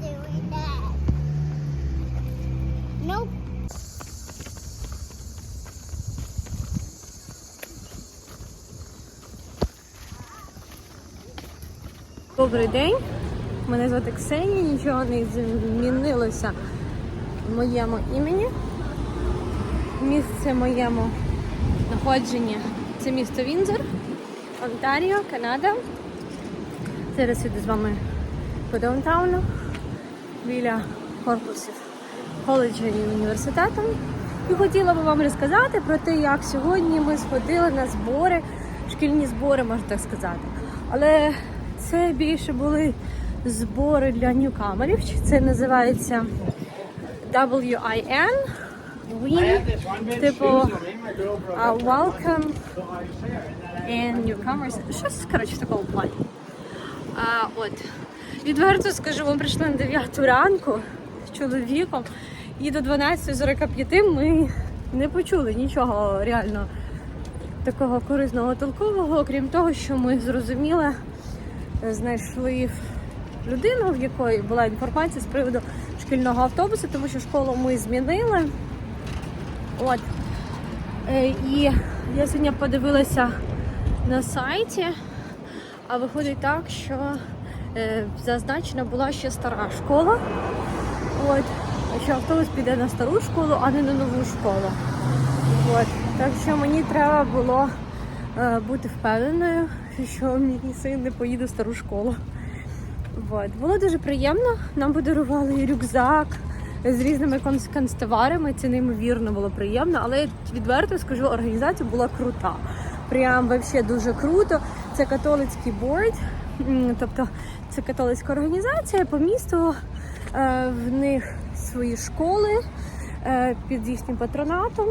doing that. Nope. Добрий день. Мене звати Ксенія, нічого не змінилося в моєму імені. Місце моєму знаходження це місто Вінзор, Онтаріо, Канада. Зараз іду з вами по даунтауну біля корпусів коледжу і університету. І хотіла би вам розказати про те, як сьогодні ми сходили на збори, шкільні збори, можна так сказати. Але це більше були збори для ньюкамерів. Це називається WIN. WIN, типу а, Welcome and Newcomers. Щось, коротше, в плані. А, от. Відверто скажу, ми прийшли на 9 ранку з чоловіком, і до 12.45 ми не почули нічого реально такого корисного толкового, окрім того, що ми зрозуміли, знайшли людину, в якої була інформація з приводу шкільного автобусу, тому що школу ми змінили. От. Е, І я сьогодні подивилася на сайті, а виходить так, що е, зазначена була ще стара школа. От. Що автобус піде на стару школу, а не на нову школу. От. Так що мені треба було е, бути впевненою, що мій син не поїде в стару школу. От. Було дуже приємно. Нам подарували рюкзак з різними кон- Це неймовірно було приємно, але відверто скажу, організація була крута. Прям вообще дуже круто. Це католицький борд, тобто це католицька організація по місту. Е, В них свої школи е, під їхнім патронатом.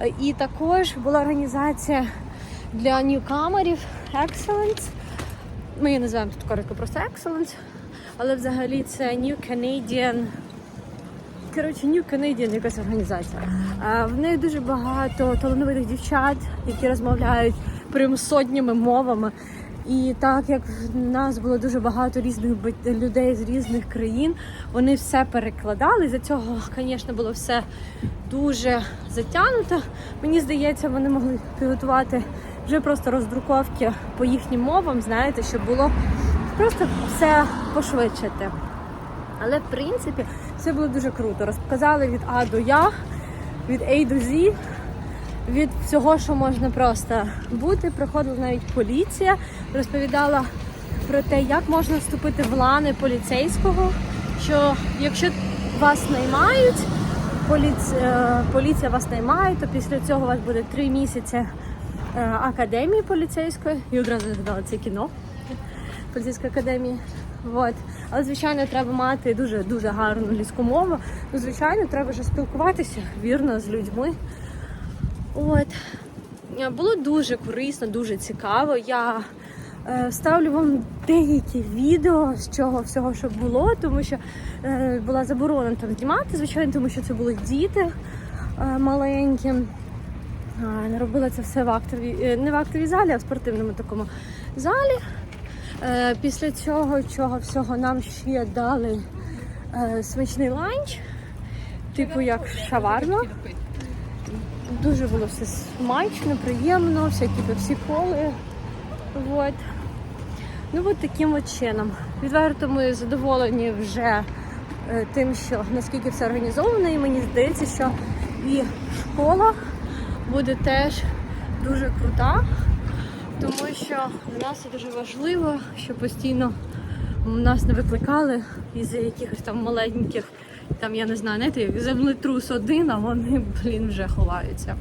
Е, І також була організація для ньюкамерів Excellence. Ми її називаємо тут коротко просто Excellence, але взагалі це New Canadian Коротше, New Canadian якась організація. В них дуже багато талановитих дівчат, які розмовляють прям сотнями мовами. І так як в нас було дуже багато різних людей з різних країн, вони все перекладали. За цього, звісно, було все дуже затягнуто. Мені здається, вони могли підготувати вже просто роздруковки по їхнім мовам, знаєте, щоб було просто все пошвидшити. Але в принципі все було дуже круто. Розказали від А до Я, від А до З, від всього, що можна просто бути. Приходила навіть поліція, розповідала про те, як можна вступити в лани поліцейського. Що якщо вас наймають, поліц... е, поліція вас наймає, то після цього у вас буде три місяці е, академії поліцейської. І одразу згадала це кіно поліцейської академії. От. Але, звичайно, треба мати дуже дуже гарну англійську мову. Ну, звичайно, треба вже спілкуватися вірно з людьми. От. Е, Було дуже корисно, дуже цікаво. Я е, вставлю вам деякі відео з чого всього, що було, тому що е, була заборона там знімати, звичайно, тому що це були діти е, маленькі. А, Робила це все в актовій, е, не в актовій залі, а в спортивному такому залі. Е, Після цього чого всього нам ще дали е, смачний ланч, типу як шаварма. Дуже було все смачно, приємно, всякі пепсі-коли. Вот. Ну от таким от чином. Відверто ми задоволені вже е, тим, що наскільки все організовано, і мені здається, що і школа буде теж дуже крута, тому що для нас це дуже важливо, що постійно нас не викликали із якихось там маленьких, там я не знаю, знаєте, землетрус один, а вони, блін, вже ховаються.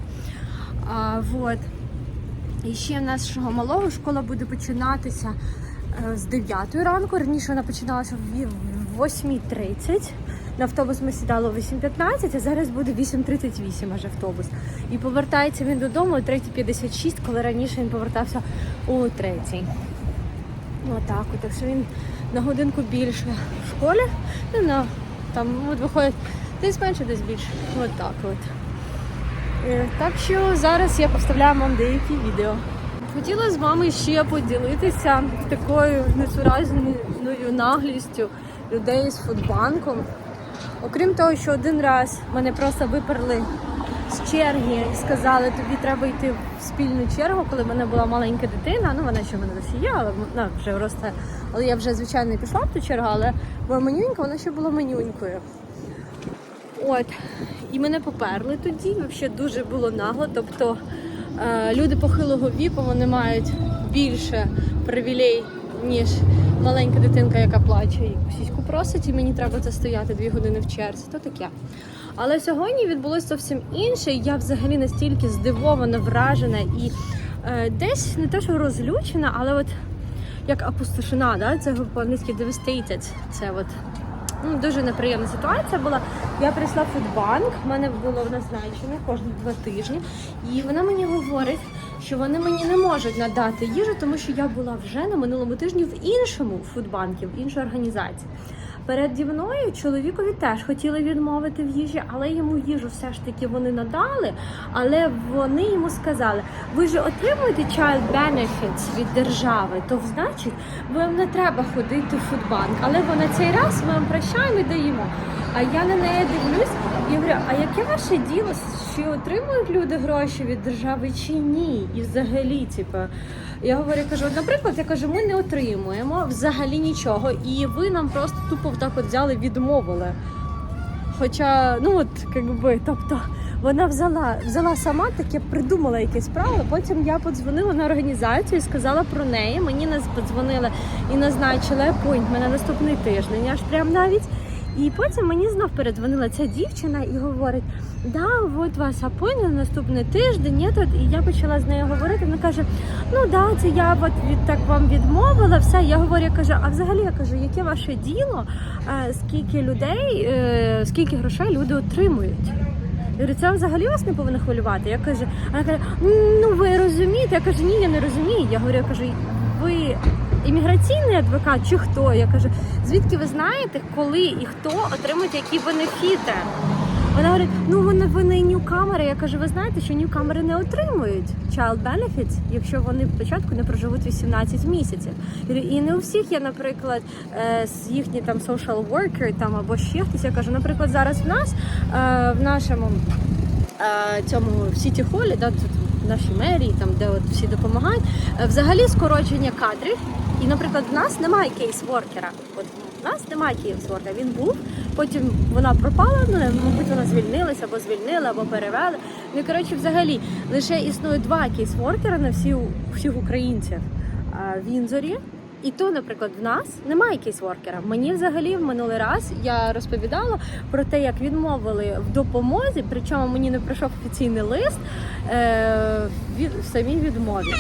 А, вот. І ще в нашого малого школа буде починатися е, з 9 ранку. Раніше вона починалася в в 8.30. На автобус ми сідали о 8.15, а зараз буде 8.38 аж автобус. І повертається він додому о 3.56, коли раніше він повертався о 3. Отак, так що він на годинку більше в школі. Ну, на, там от виходить десь менше, десь більше. От так от. Е, Так що зараз я поставляю вам деякі відео. хотіла з вами ще поділитися такою несуразною наглістю людей з фудбанком. Окрім того, що один раз мене просто виперли з черги сказали, тобі треба йти в спільну чергу, коли в мене була маленька дитина. Ну вона ще в мене досі є, але вона вже росте. Але я вже звичайно пішла в ту чергу, але була манюнька, вона ще була манюнькою. От. І мене поперли тоді. Взагалі дуже було нагло. Тобто е, люди похилого віку вони мають більше привілей, ніж маленька дитинка, яка плаче і сіську просить, і мені треба це стояти дві години в черзі. То таке. Але сьогодні відбулося зовсім інше. Я взагалі настільки здивована, вражена і е, десь не те, що розлючена, але от як опустошена, да? це по-англійськи devastated. Це от ну, дуже неприємна ситуація була. Я прийшла в фудбанк, в мене було назначене кожні два тижні, і вона мені говорить, що вони мені не можуть надати їжу, тому що я була вже на минулому тижні в іншому фудбанку, в іншій організації. Переді мною чоловікові теж хотіли відмовити в їжі, але йому їжу все ж таки вони надали. Але вони йому сказали: ви ж отримуєте child benefits від держави, то значить вам не треба ходити в фудбанк. Але вона цей раз ми вам прощаємо і даємо. А я на неї дивлюсь і говорю: а яке ваше діло? Чи отримують люди гроші від держави чи ні? І взагалі, типу, я говорю, кажу, наприклад, я кажу, ми не отримуємо взагалі нічого, і ви нам просто тупо так от взяли, відмовили. Хоча, ну от, якби, тобто, вона взяла, взяла сама таке, придумала якесь правило. Потім я подзвонила на організацію і сказала про неї. Мені подзвонили і назначили апойнтмент на наступний тиждень, аж прям навіть. І потім мені знов передзвонила ця дівчина і говорить: да, от вас апойнтмент на наступний тиждень, ні, тут. І я почала з нею говорити. Вона каже: ну да, це я от від так вам відмовила. Все, я говорю, я кажу, а взагалі я кажу, яке ваше діло? Е, скільки людей, е, скільки грошей люди отримують? Я говорю, це взагалі вас не повинно хвилювати. Я кажу, вона каже, ну ви розумієте? Я кажу, ні, я не розумію. Я говорю, я кажу, ви імміграційний адвокат чи хто? Я кажу, звідки ви знаєте, коли і хто отримують які бенефіти? Вона говорить, ну вони вони ньюкамери. Я кажу, ви знаєте, що ньюкамери не отримують child benefits, якщо вони спочатку не проживуть 18 місяців. І не у всіх є, наприклад, е, їхні там social worker там або ще хтось. Я кажу, наприклад, зараз в нас е, в нашому е, цьому сіті холі, да, тут в нашій мерії, там де от всі допомагають, взагалі скорочення кадрів. І, наприклад, в нас немає кейс-воркера. От в нас немає кейс-воркера. Він був, потім вона пропала, ну, мабуть, вона звільнилася, або звільнили, або перевели. Ну коротше, взагалі, лише існує два кейс-воркера на всі, всіх українців в Інзорі. І то, наприклад, в нас немає кейсворкера. Мені взагалі в минулий раз я розповідала про те, як відмовили в допомозі, причому мені не прийшов офіційний лист е, від, в самій відмові.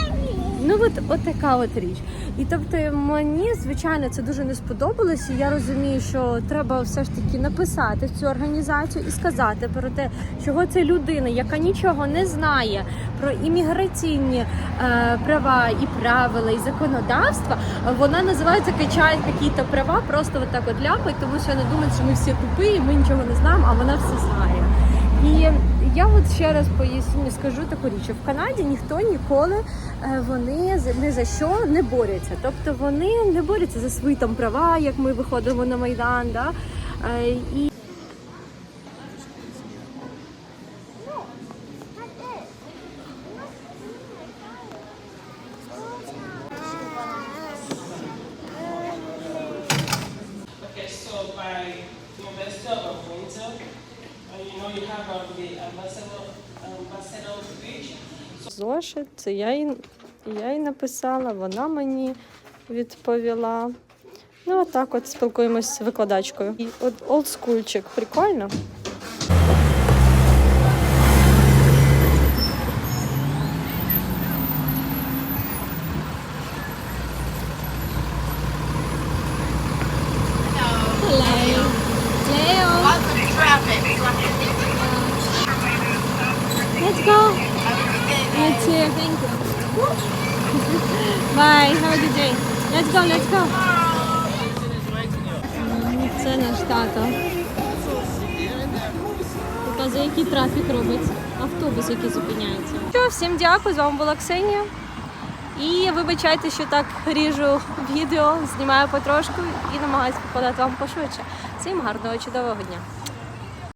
Ну от, от така от річ. І тобто мені, звичайно, це дуже не сподобалось. І я розумію, що треба все ж таки написати в цю організацію і сказати про те, чого це людина, яка нічого не знає про імміграційні е, права і правила, і законодавства. Вона називається качає якісь права, просто от так от ляпать, тому що вона думає, що ми всі тупі, ми нічого не знаємо, а вона все знає. І я от ще раз поясню, скажу таку річ, в Канаді ніхто ніколи е, вони ні за що не борються. Тобто вони не борються за свої там права, як ми виходимо на майдан. Да? Е, І зошит, це я їй, я їй написала, вона мені відповіла. Ну, отак от спілкуємось з викладачкою. І от олдскульчик, прикольно. Bye. Have a good day. Let's go, let's go. Це наш тато. Показує, який трафік робить. Автобус, який зупиняється. Що, всім дякую. З вами була Ксенія. І вибачайте, що так ріжу відео, знімаю потрошку і намагаюся попадати вам пошвидше. Всім гарного чудового дня!